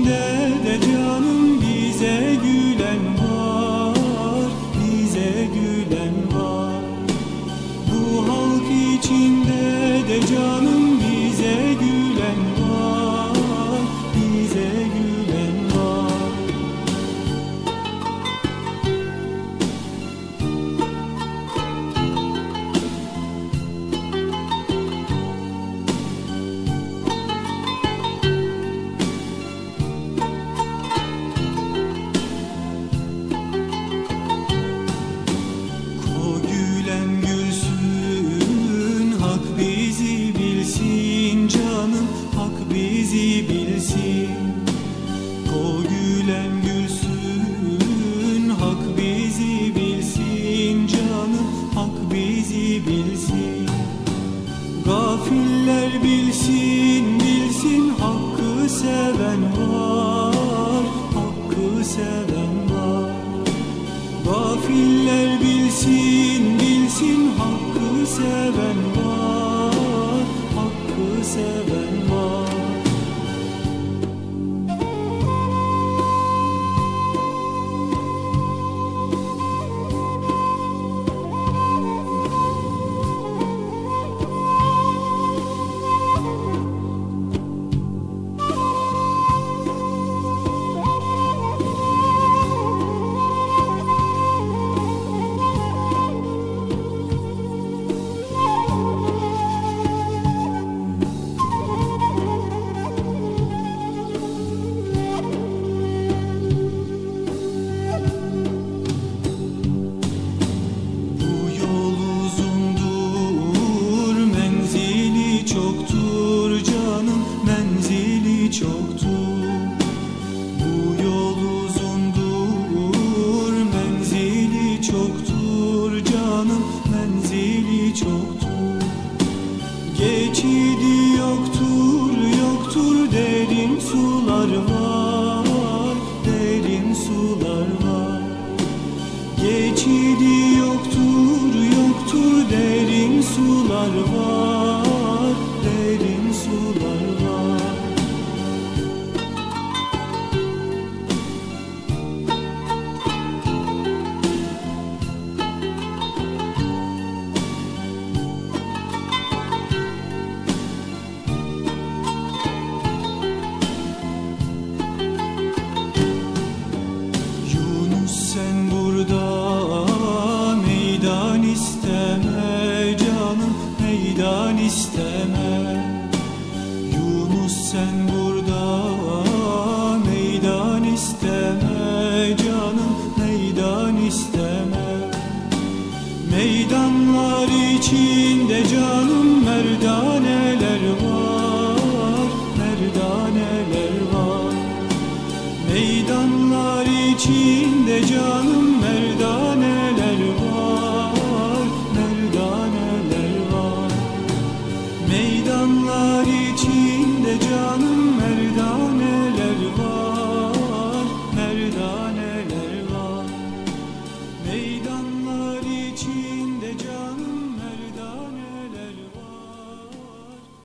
İçinde de canım Bize gülen var Bize gülen var. Bu halk içinde de canım bilsin, bilsin hakkı seven var, hakkı seven var. Gafiller bilsin, bilsin hakkı seven var, sular var, derin sular var. Geçidi yoktur, yoktur derin sular var, Sen burada meydan isteme canım meydan isteme. Meydanlar içinde canım merdan